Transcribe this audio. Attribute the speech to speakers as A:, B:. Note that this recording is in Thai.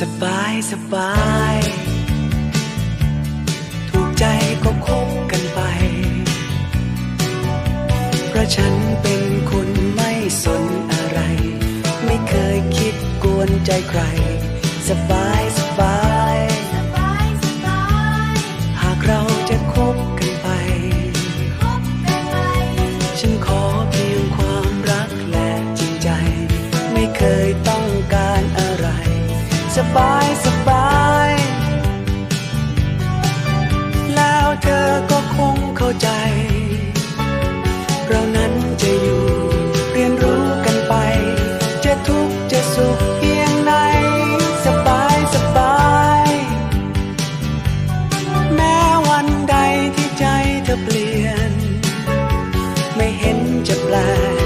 A: สบายสบาย ถูกใจก็คบกันไป เพราะฉันเป็นคนไม่สนอะไร ไม่เคยคิดกวนใจใคร สบายส สบายสบาย แล้วเธอก็คงเข้าใจ เรานั้นจะอยู่เรียนรู้กันไป จะทุกข์จะสุขเพียงไหนสบายสบาย แม้วันใดที่ใจเธอเปลี่ยน ไม่เห็นจะแปลก